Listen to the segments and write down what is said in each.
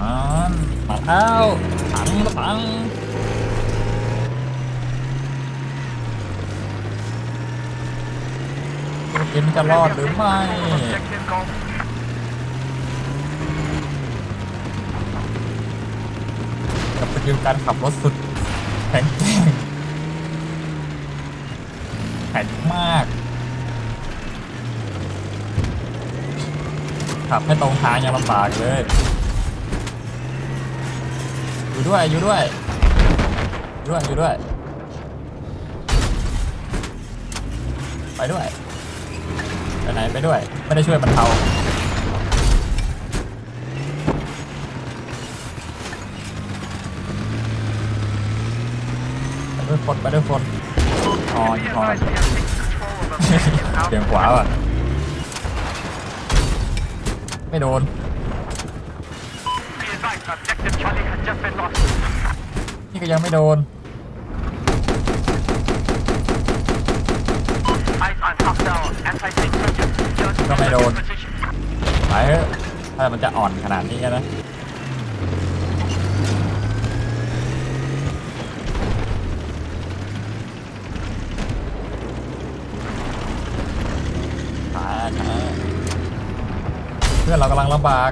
อ่ามาแล้วถังถังตัวกินจะรอดหรือไม่กับสกิลการขับรถสุดแข็งแกร่งแข็งมาก ขับให้ตรงทางยังลำบากเลย อยู่ด้วยอยู่ด้วยอยู่ด้วยอยู่ด้วย ไปด้วยไปไหนไปด้วย ไม่ได้ช่วยบรรเทาไปด้วยคนไปด้วยคนอ๋อ Be ยี่ห้อเสียงขวาอะ ไม่โดน Be advised, objective Charlie has just been lost. นี่ก็ยังไม่โดนก็ไม่โดนไปเถอะถ้ามันจะอ่อนขนาดนี้นะเพื่อนเรากำลังลำบาก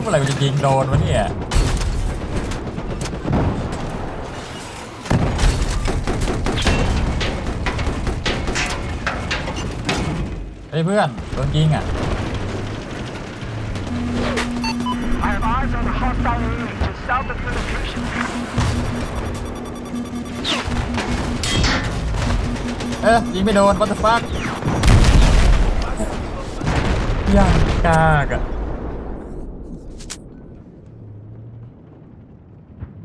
เมื่อไหร่กูจะยิงโดนวะเนี่ยเฮ้ยเพื่อนโดนยิงอะ I have eyes on the hostile enemy just south of the location. เอ๊ะยิงไม่โดน what the fuck ยังกากอะ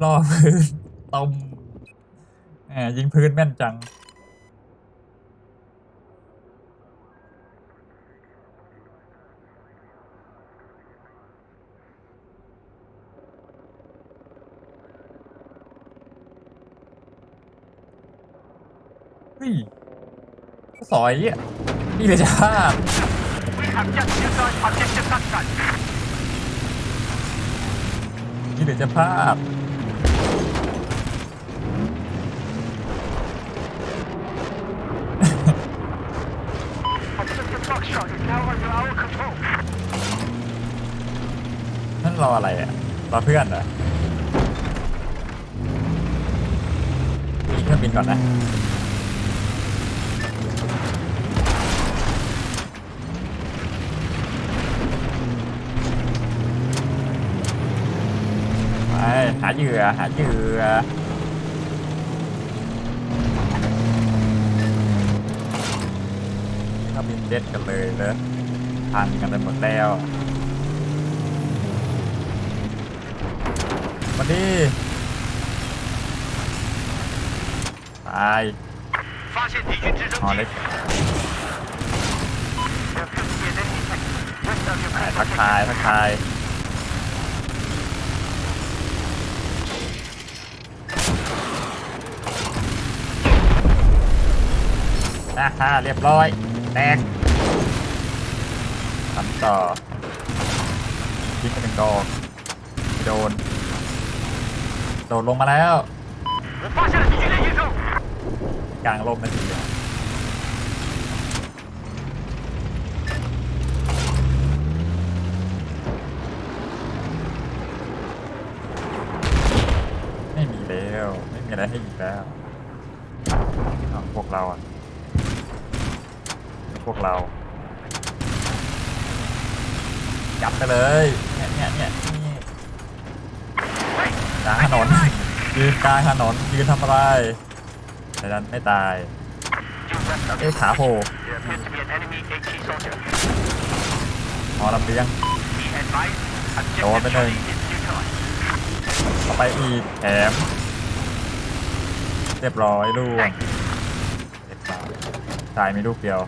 รอพื้นตมแหมยิงพื้นแม่นจัง เฮ้ยสอยอะนี่เลยจ้า We have just destroyed objective Sunshine. นี่เลยจะภาพ Objective Foxtrot is now under our control. นั่นรออะไรอะรอเพื่อนเหรอเครื่องบินก่อนนะไปหาเหยื่อหาเหยื่อเข้าบินเจ็ตกันเลยเลย พันกันไปหมดแล้ว มาดิตายหอเล็กทักทายทักทายฮ่าฮ่าเรียบร้อย แตก ทำต่อยิงไปหนึ่งดอกโดน โดดลงมาแล้วกลางลมนาทีดีไม่มีแล้วไม่มีอะไรให้อีกแล้วพวกเราอะพวกเรา จับไปเลยเนี่ยเนี่ยเนี่ยนี่กลางถนน ยืนกลางถนนยืนทำอะไรแต่ดันไม่ตาย You rest of เอ้ขาโผล่ There appears to be an enemy AT soldier. หอลำเลียง Be advised, Đồ objective bên Charlie đây. is neutralized. ต่อไปอีกแถมเรียบร้อยลูกเรียบร้อยตายมีลูกเดียว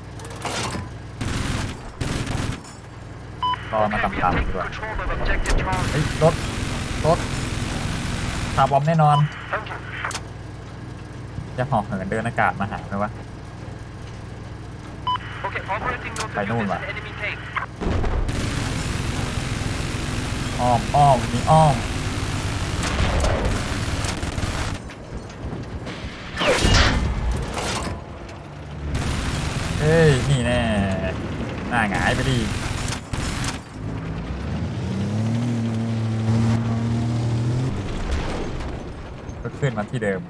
ก็มาตามๆดีกว่าเฮ้ยรถรถคาร์บอมแน่นอน จะหอกเหินเดินอากาศมาหาไหมวะ ไปนู่นว่ะอ้อมอ้อมมีอ้อมเฮ้ย นี่แน่ หน้าหงายไปดิ ขึ้นมาที่เดิม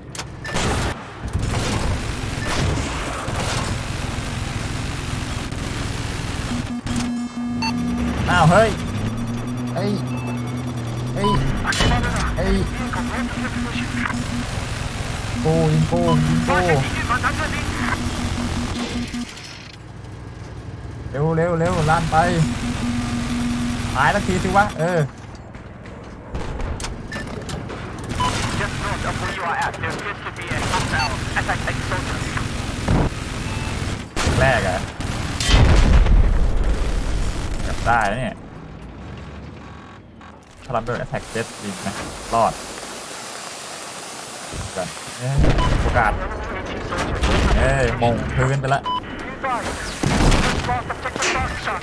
อ้าว เฮ้ยเฮ้ยเฮ้ยเฮ้ยกูยิงกูยิงกูเร็วเร็วเร็วลั่นไปตายสักทีสิวะ เออ Just north of where you are at, there appears to be a hostile anti-tank soldier. แรกอะกลับได้แล้วเนี่ยถ้ารับด้วยแอตแทกเจ็ตจริงนะ รอดกันเอ้ยโอกาส Enemy soldier. เอ้ยมงพื้นไปละ Be advised. Just lost objective target shot.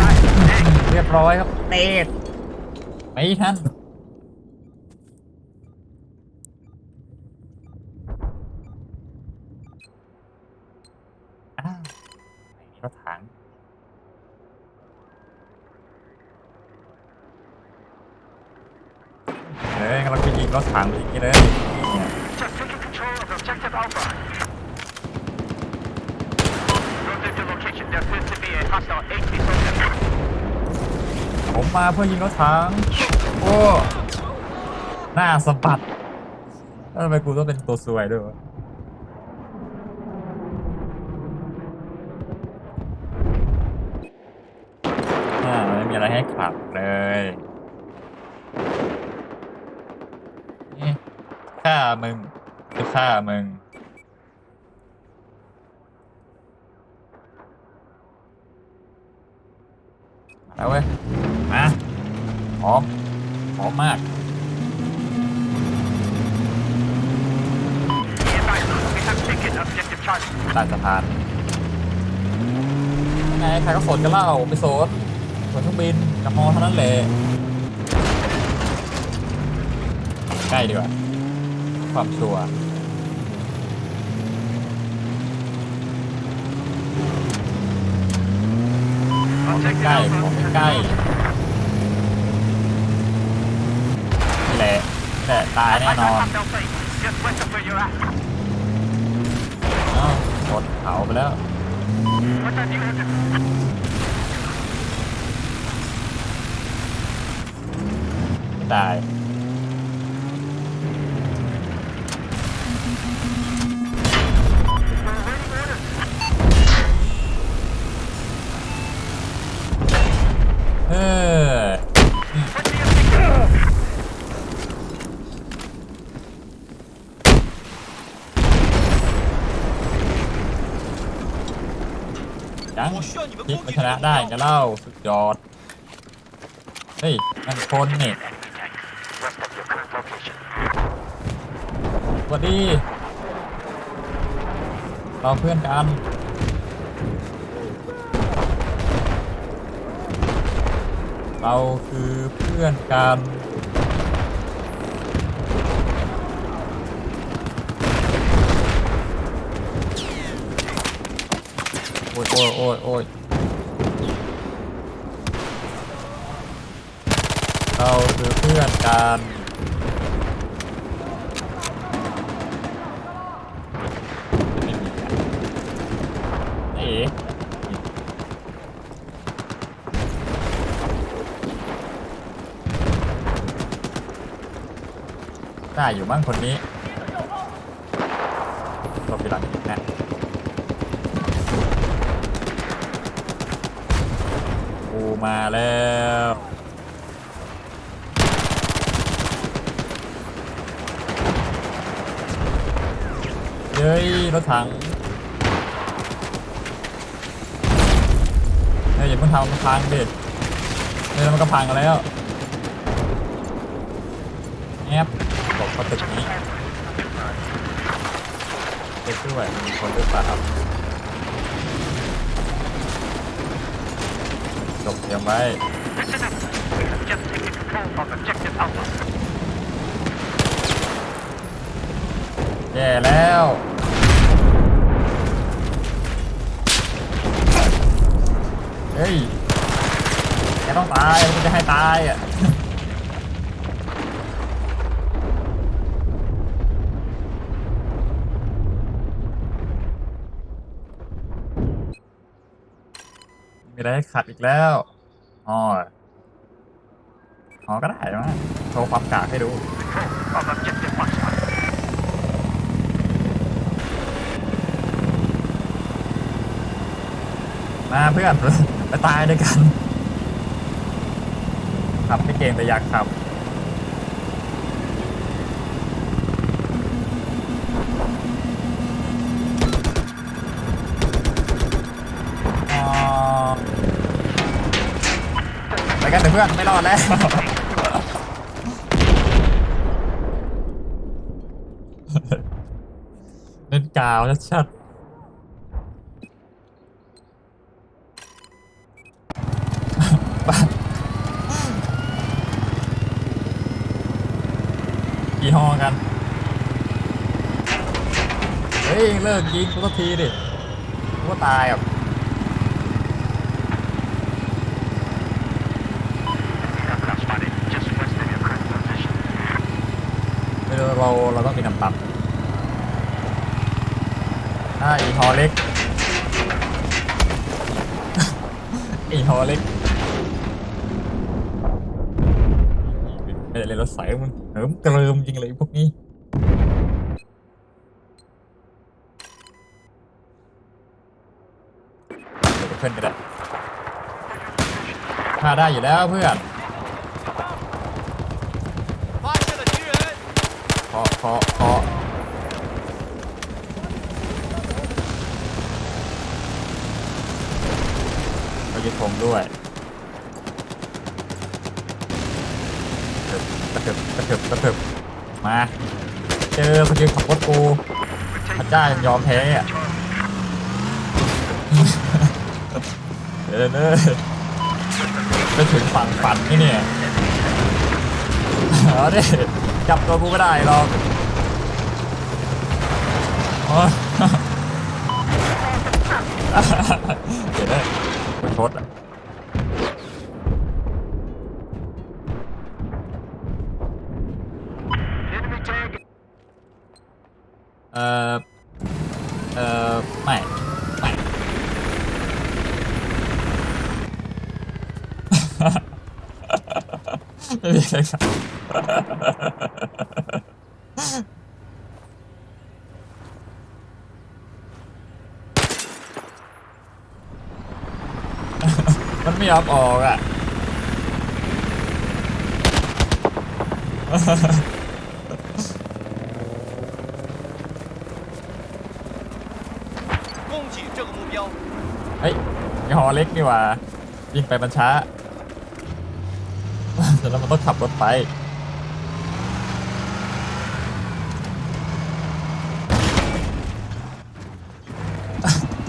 Nice. Dang. เรียบร้อยครับเตดไม่ทันอ้าว ระถางเฮ้ยกำลังไปยิงรถถังไปยิงนี่เลยนี่ผมมาเพื่อยิงรถถังโอ้หน้าสะบัดทำไมกูต้องเป็นตัวสวยด้วยวะ อะไรให้ขับเลยนี่ฆ่ามึงคือฆ่ามึงมาแล้วเว้ย มาพร้อมพร้อมมาก Be advised, we have taken objective Charlie. ใต้สะพานยังไงใครก็สนกันเล่าไม่สน สนเครื่องบินกับมอเท่านั้นแหละ ใกล้ดีกว่า ความชัวร์ของใกล้ของใกล้นี่แหล่แหละตายแน่นอนอ้าชนเขาไปแล้ว What time do you have to ไม่ ตาย เออยังคิดมาชนะได้กันเล่าสุดยอด เฮ้ยนั่นคนเนี่ West of your current location. ส วัสดี เราเพื่อนกันเราคือเพื่อนกันโอ้ยโอ้ยโอ้ยโอ้ยเราคือเพื่อนกันไม่มีอะเอ๋ ได้อยู่บ้างคนนี้หลบอยู่หลังอีกนะกูมาแล้วเย้ยรถถังเฮ้ยอย่าเพิ่งทำมันพังดิเฮ้ยมันก็พังกันแล้ว เข้าตึกนี้ไปช่วยมีคนหรือเปล่าจบเตรียมไว้ Listen up. We just taken control of objective Alpha. แย่แล้วเฮ้ยแกต้องตายมันจะให้ตายอะ มีอะไรให้ขัดอีกแล้วอ๋ออ๋อก็ได้มั้งโชว์ความกากให้ดูมาเพื่อนไปตายด้วยกันขับไม่เก่งแต่อยากขับ พื่อนไม่รอดแล้วเล่นกาวชัดกี่ห้อกัน เฮ้ย เลิกยิงสักทีดิกูก็ตายอะ Aircraft spotted just west of your current position. ไม่รู้ เราเราต้องมีน้ำตับอ่าอีฮอเล็กอีฮอเล็กไม่ได้เล่นรถไฟมันเหิมเกริมจริงเลยพวกนี้เพื่อนก็ได้พาได้อยู่แล้วเพื่อนเคาะเคาะเคาะก็ยึดธงด้วยกระเถิบกระเถิบกระเถิบมา เจอสกิลขับรถกูพระเจ้ายังยอมแพ้อะเดี๋ยวเด้อไปถึงฝั่งฝันนี่เนี่ยเอาดิจับตัวกูไม่ได้หรอก เดี๋ยวได้กูชดอะเอ่อเอ่อไม่ไม่ไม่มีอะไรครับ มัน ไม่ยอมออกอ่ะ 攻击这个目标。 เฮ้ยมีหอเล็กนี่หว่าวิ่งไปมันช้า แต่แล้วมันต้องขับรถไป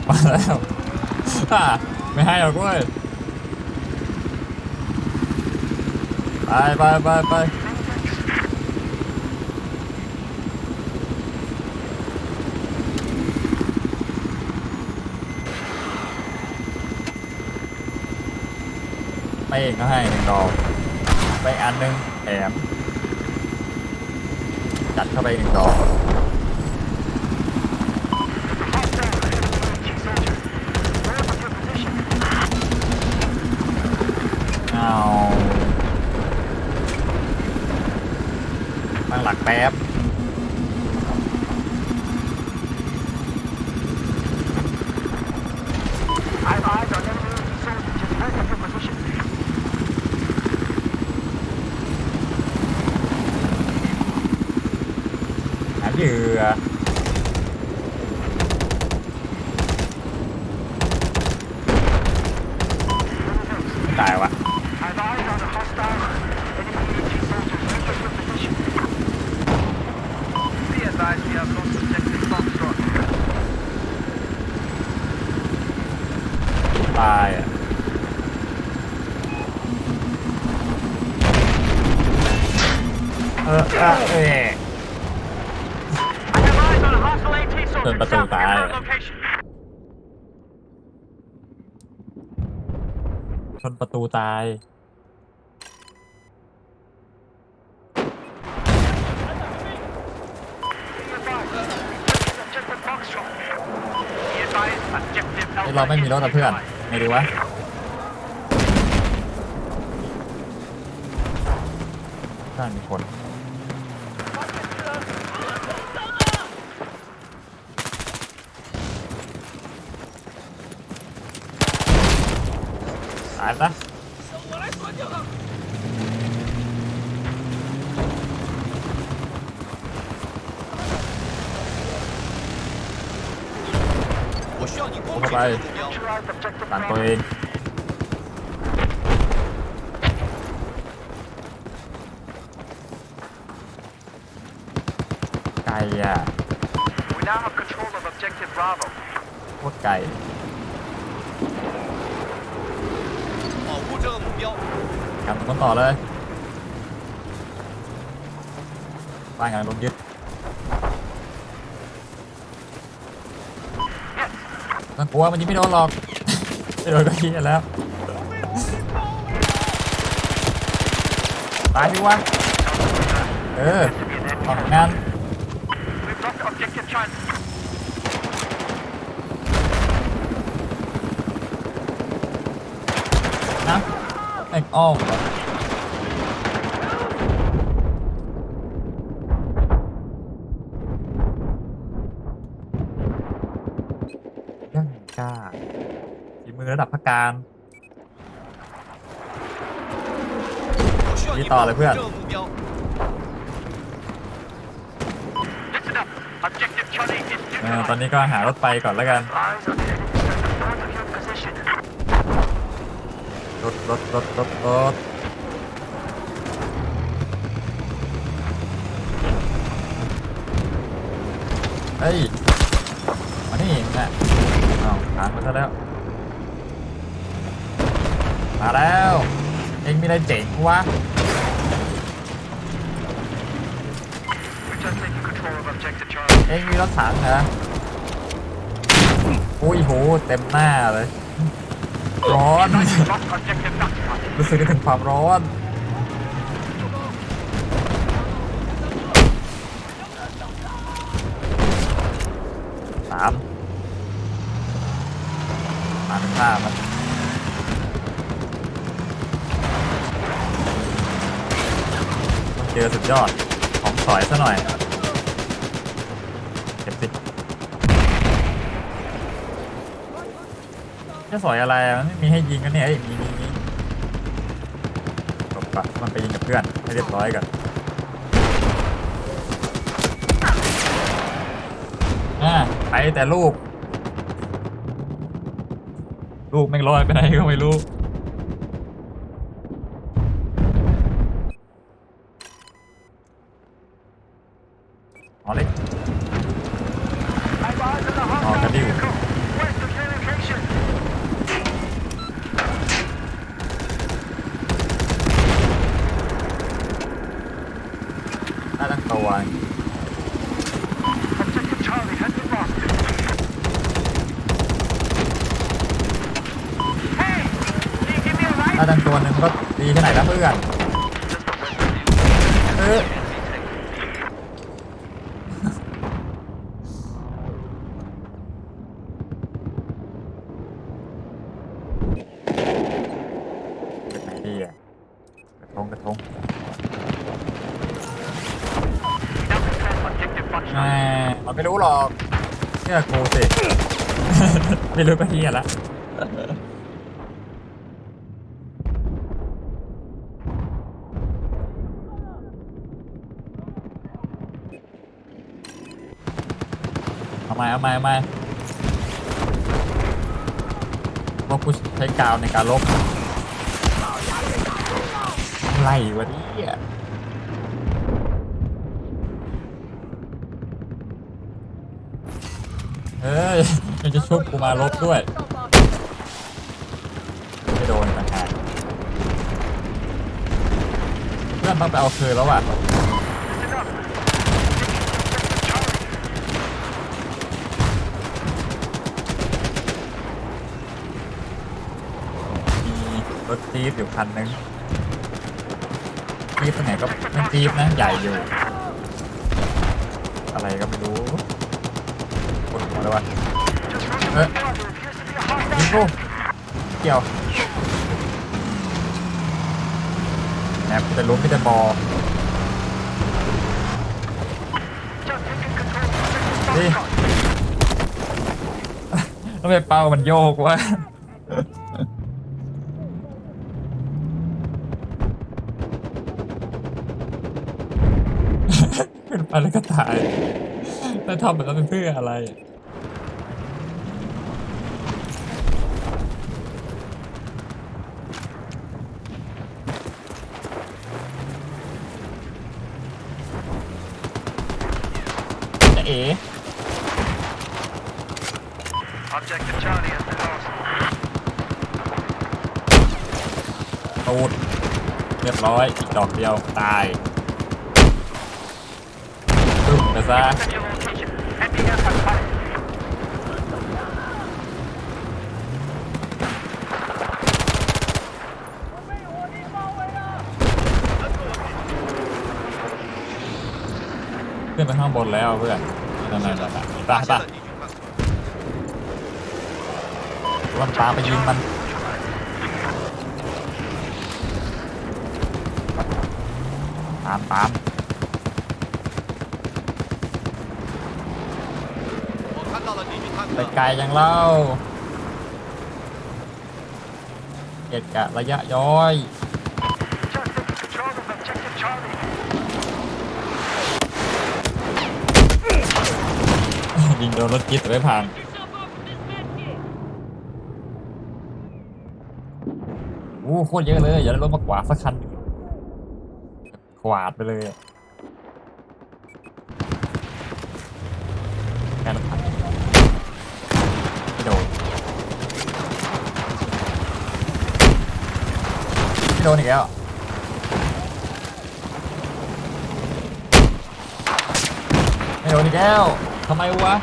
มาแล้วอ่ะไม่ให้หรอกเว้ย ไปไปไปไปไปเองก็ให้หนึ่งดอกไปอันหนึ่งแถมจัดเข้าไปหนึ่งดอก เอาตั้ง หลักแป๊บเหยื่อตายวะ I've eyes on a hostile enemy soldiers west of your position. Advised, we have lost objective Foxtrot. ตายอะ เออเออเออ I have eyes on a hostile AT soldier south of your tải. current location. ชนประตูตาย Be advised, objective Foxtrot. Be advised, objective เราไม่มีรถ is อะเพื่อน neutralized. ไงดีวะน่ามีคนตายปะ เข้าไปตันตัวเองไก่อะพวกไก่ครับมันต่อเลยบ้านกำลัโดยึด ลัวมันยิงไม่โดนหรอกไม่โดนก็เฮียแล้วตายดิวะเออออกงานนะไอ้อ้อมเหรอยัง ก้าฝีมือระดับพักการนี่ต่อเลยเพื่อนตอนนี้ก็หารถไปก่อนแล้วกัน รถรถรถรถรถเฮ้ย อาผ่านมาซะแล้ว มาแล้ว เองมีอะไรเจ๋งวะ We're just taken control of objective Charlie. เองมีรถถังเหรออุ้ยโห เต็มหน้าเลย ร้อน Lost objective Foxtrot. รู้สึกได้ถึงความร้อน สาม มาเป็นข้ามันเจอสุดยอด ของสอยซะหน่อยเก็บสิจะสอยอะไรอะมันไม่มีให้ยิงกันเนี่ยเอ้มีมีมีจบปะมันไปยิงกับเพื่อนให้เรียบร้อยก่อนอ่าไปแต่ลูก ลูกแม่งลอยไปไหนก็ไม่รู้ อ๋อเล็ก I've eyes on the Oh, hostile can you- vehicle. West of your location. น่าตั้งตัว Objective Charlie has been lost. Hey! Can you give me a ride? น่าตั้งตัวหนึ่งก็ดีแค่ไหนแล้วเพื่อน เออ เป็นไหนดีอะ กระทงกระทง Now control objective Foxtrot. แหม่มันไม่รู้หรอกเชื่อกูสิ ไม่รู้ก็เฮียละเอามาเอามาเอามาพวกกูใช้กาวในการลบอะไรวะเนี่ย เฮ้ยยันจะชุบกูมาลบด้วย ไม่โดนต่างหากเพื่อนต้องไปเอาคืนแล้วว่ะมีรถจี๊ปอยู่คันนึงจี๊ปตรงไหนก็เป็นจี๊ปนะ ใหญ่อยู่ อะไรก็ไม่รู้ ปวดหัวเลยวะ Just running Eh. the border. Appears to be a hostile ยิงกูเกี่ยวแอบจะล้มไม่จะบอ Just taking control of the Đi. sector. ทำไมเป้ามันโยกวะขึ้นไปแล้วก็ตายแล้วทำแบบนั้นเป็นเพื่ออะไร จะเอ๋ Objective Charlie has been lost. ตูดเรียบร้อย อีกดอกเดียว ตายตึ้มไปซะขึ้นไปข้างบนแล้วเพื่อนนั่นนั่ะนั่นตาตาวันตาไปยืนมัน ไปไกลยังเล่าเกียดกะระยะย้อย ยิงโดนรถจิ๊บไม่พังอู้โคตรเยอะเลย อย่าได้รถมากวาดสักคัน กวาดไปเลยอะแค่ละพันไม่โดนไม่ โดนอีกแล้วไม่โดนอีกแล้วทำไมวะ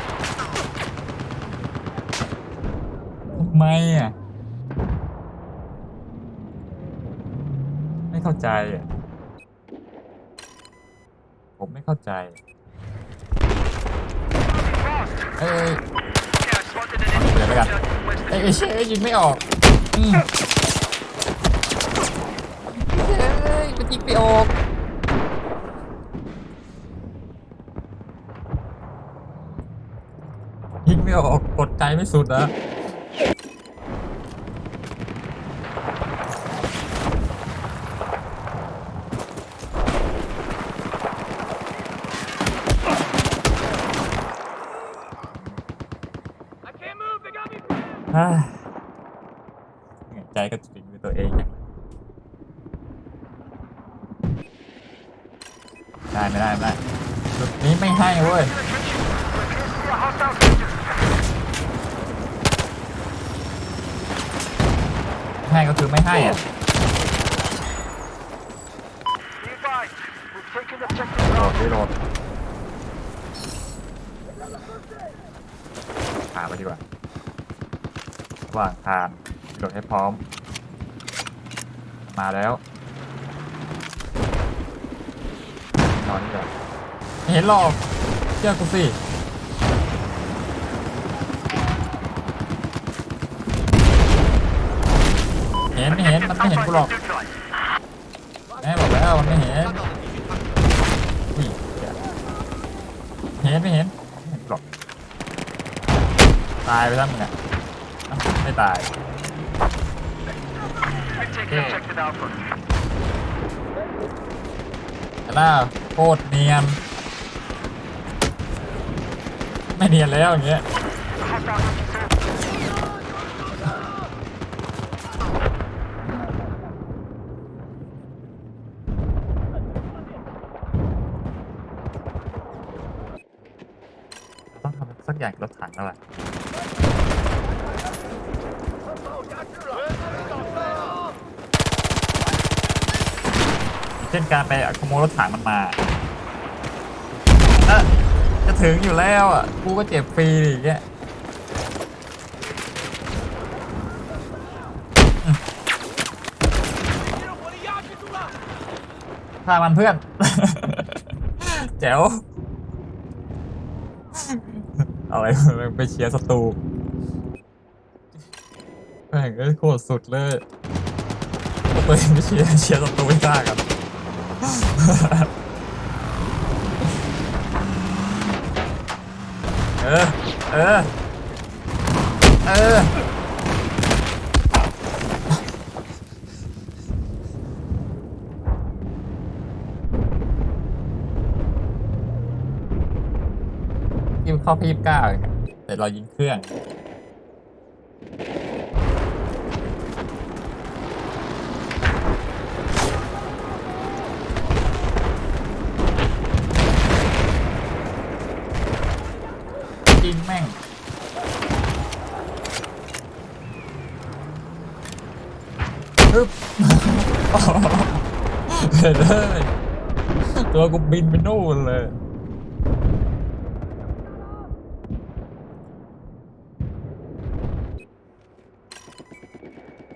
ทำไมอะ ไม่เข้าใจอะผมไม่เข้าใจ เอ้ย เดี๋ยวไปกัน objective west เอ้ยเชยยิงไม่ออกอืมเฮ้ ยิงไปออกยิงไม่ออกกดใจไม่สุดนะเฮ้ยเหนื่อยใจก็จริงในตัวเองอย่างได้ไม่ได้ไม่ได้จุดนี้ไม่ให้เว้ย Appears to be a hostile soldier. ให้ก็คือไม่ให้อะ Be advised. We've taken Objective โหลด Charlie. รีโหลดพาไปดีกว่าระหว่างท จดให้พร้อม มาแล้วนอนนี้แบบเห็นหรอกเจ้ากูสิเห็นไม่เห็นมันไม่เห็นกูหรอกแม่บอกแล้วมันไม่เห็นเห็นไม่เห็นหลอกตายไปแล้วมึงอะไม่ตาย แล่าโคตรเนียน ไม่เนียนแล้วอย่างเงี้ยต้องทำสักอย่างรถถังแล้วแหละ ช่นการไปขโมยรถถังมันมาเอ๊ะจะถึงอยู่แล้วอะกูก็เจ็บฟรีอย่างเงี้ยพามันเพื่อน แจ๋วอะไรไปเชียร์ศัตรูแม่งก็โคตรสุดเลยตัวเองไปเชียร์เชียร์ศัตรูไม่ได้กัน เออ เออ เออ ยิงเข้าพีบเก้าเองอะแต่เรายิงเครื่อง ยิงแม่ง ฮึบ เห็นเลยตัวกูบินไปนู่นเลย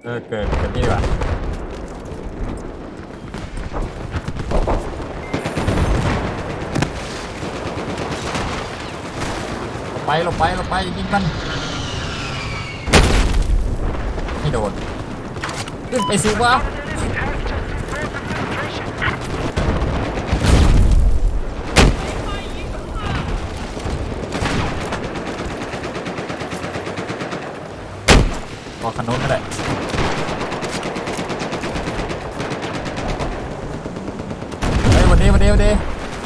เออเกิดเกิดนี่ดีกว่าหลบ ไปหลบไปยิงมันไม่โดนขึ้นไปสิวะบอกขนุนก็ได้เฮ้ยวันนี้วันนี้วันนี้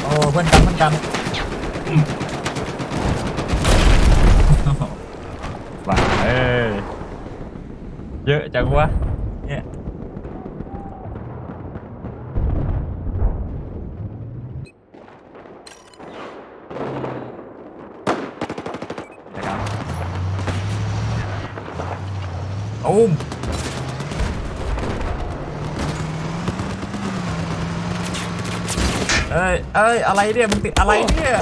โอ้เพื่อนกันเพื่อนกัน จังวะเนี่ยนะครับตุ้มเอ้ยเอ้ย อะไรเนี่ยมันติดอะไรเนี่ย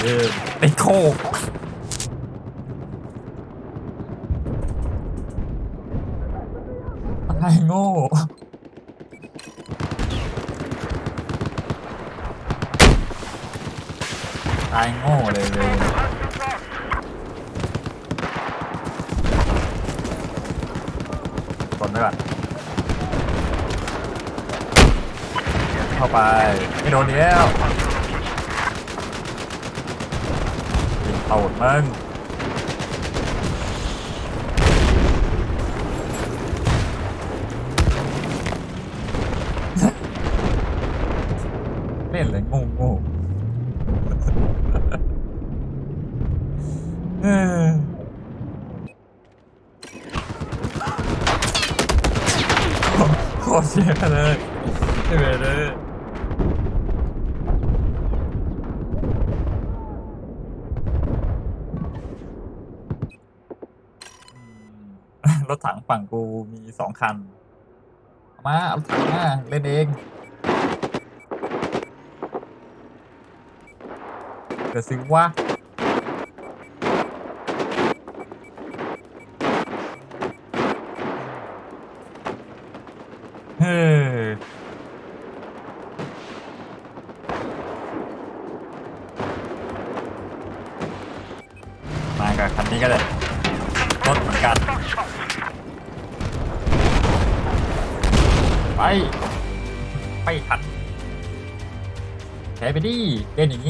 เออติดโคก อะไรโง่ตายโง่เลยเลยกดไว้ก่อนเข้าไป ไม่โดนอีกแล้วเอาหมดมึง เล่นเลยงูงูเออโคตรเสียเลยเสียเลยรถถังฝั่งกูมีสองคัน มา เอาถังมา เล่นเอง เดี๋ยวสิวะเฮ้ยมากับคันนี้ก็ได้รถเหมือนกัน ไป ไปทันแพ้ไปดิเล่นอย่างเ